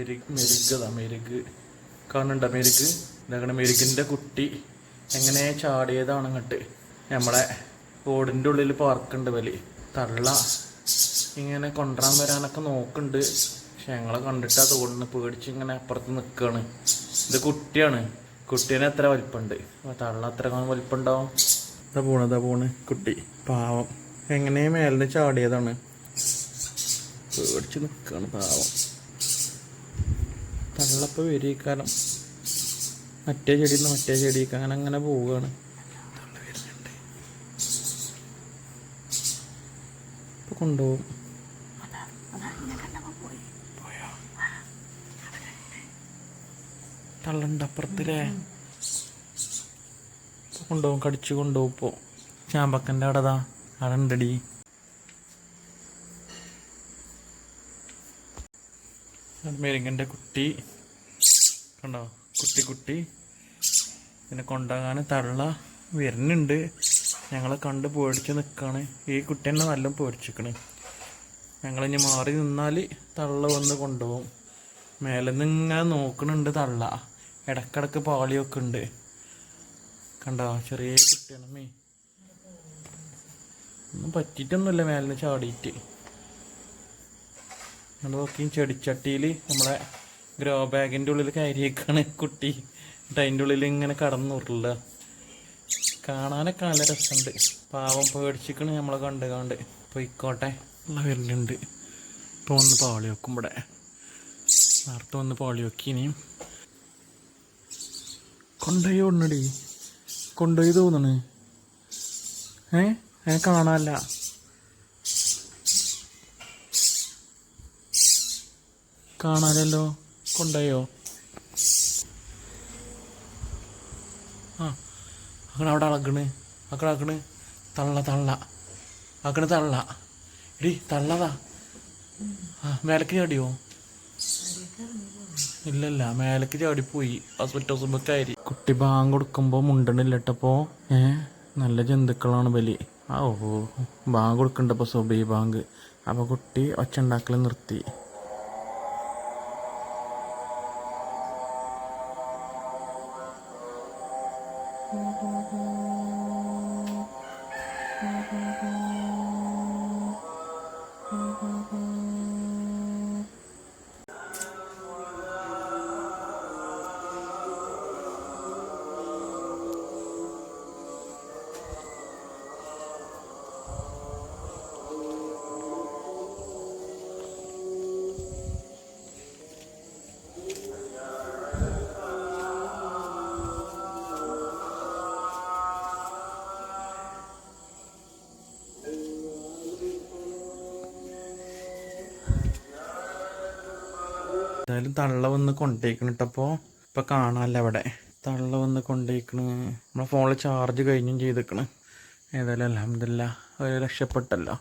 മെരുഗ് കാണുന്നുണ്ടോ മെരുഗ് ഇതാകണ മെരുകിന്റെ കുട്ടി. എങ്ങനെ ചാടിയതാണ് ഇങ്ങോട്ട്? നമ്മളെ ഓടിന്റെ ഉള്ളിൽ പാർക്കുണ്ട് വലി തള്ള. ഇങ്ങനെ കൊണ്ടുവരാൻ വരാനൊക്കെ നോക്കുന്നുണ്ട്. പക്ഷെ ഞങ്ങളെ കണ്ടിട്ടാ തോന്നുന്നു പേടിച്ച് ഇങ്ങനെ അപ്പുറത്ത് നിൽക്കുകയാണ് ഇത് കുട്ടിയാണ്. കുട്ടീനെ എത്ര വലിപ്പമുണ്ട് അപ്പൊ തള്ള എത്ര വലിപ്പമുണ്ടാവും ഇതാ പോണ് ഇതാ പോണ്. കുട്ടി. പാവം. എങ്ങനെ മേലിന് ചാടിയതാണ്? പേടിച്ച് നിൽക്കുകയാണ് പാവം. തള്ളപ്പോൾ വരിക്കാലം മറ്റേ ചെടിയിൽ നിന്ന് മറ്റേ ചെടിക്ക് അങ്ങനെ അങ്ങനെ പോവുകയാണ് തള്ള വരുന്നുണ്ട് ഇപ്പൊ കൊണ്ടുപോകും. തള്ളുണ്ട് അപ്പുറത്തില്ലേ കൊണ്ടുപോകും കടിച്ചു കൊണ്ടുപോകും ഇപ്പോൾ അവിടെ അതാ അവിടെ ഉണ്ടടി മെരുങ്ങന്റെ കുട്ടി. കണ്ടോ? കുട്ടി കുട്ടി. പിന്നെ കൊണ്ടാകാൻ തള്ള വരുന്നുണ്ട്. ഞങ്ങളെ കണ്ട് പേടിച്ച് നിൽക്കുകയാണ് ഈ കുട്ടി തന്നെ നല്ല പേടിച്ചിക്കണ്. ഞങ്ങളിനി മാറി നിന്നാൽ തള്ള വന്ന് കൊണ്ടുപോകും. മേലെ നിന്ന് ഇങ്ങനെ നോക്കണുണ്ട് തള്ള. ഇടക്കിടക്ക് പാളിയൊക്കെ ഉണ്ട്. കണ്ടോ? ചെറിയ കുട്ടിയാണ് മേ ഒന്നും പറ്റിയിട്ടൊന്നുമില്ല മേലിന് ചാടിയിട്ട്. അത് നോക്കി ചെടിച്ചട്ടിയിൽ നമ്മളെ ഗ്രോ ബാഗിന്റെ ഉള്ളിൽ കയറിയേക്കാണ് കുട്ടി. എന്നിട്ട് അതിന്റെ ഉള്ളിൽ ഇങ്ങനെ കടന്നുരുള്ള കാണാനൊക്കെ നല്ല രസമുണ്ട്. പാവം പേടിച്ചിക്കണ് നമ്മളെ കണ്ട് കണ്ട്. പൊയ്ക്കോട്ടെ. ഉള്ള വരുന്നുണ്ട് ഇപ്പോൾ വന്ന് പാളി വെക്കും ഇവിടെ. നേരത്തെ വന്ന് പാളി വെക്കി ഇനിയും കൊണ്ടുപോയി ഓടണടി കൊണ്ടുപോയി തോന്നണ്. ഏ? അതിനെ കാണാനല്ല. കാണാനല്ലോ? കൊണ്ടുപോയോ? ആ അങ്ങനെ അവിടെ അളക്കണ്. അക്കടെ അക്കണ് തള്ള തള്ള. അക്കണ് തള്ള. എടി തള്ളതാ. ആ മേലക്ക് ചാടിയോ ഇല്ലല്ല മേലക്ക് ചാടിപ്പോയി ഹോസ്പിറ്റൽ കയറി കുട്ടി ബാങ്ക് കൊടുക്കുമ്പോൾ മുണ്ടണില്ലട്ടപ്പോ ഏ നല്ല ജന്തുക്കളാണ് ബലി. ആ ഓ ബാങ്ക് കൊടുക്കണ്ടപ്പോ സുബൈ ബാങ്ക്. അപ്പൊ കുട്ടി ഒച്ച നിർത്തി. Thank you. എന്തായാലും തള്ള വന്ന് കൊണ്ടേക്കണിട്ടപ്പോ ഇപ്പൊ. കാണാല്ല അവിടെ. തള്ള വന്ന് കൊണ്ടേക്കണ്. നമ്മളെ ഫോണിൽ ചാർജ് കഴിഞ്ഞും ചെയ്തേക്കണ്. ഏതായാലും അലഹമില്ല രക്ഷപ്പെട്ടല്ലോ.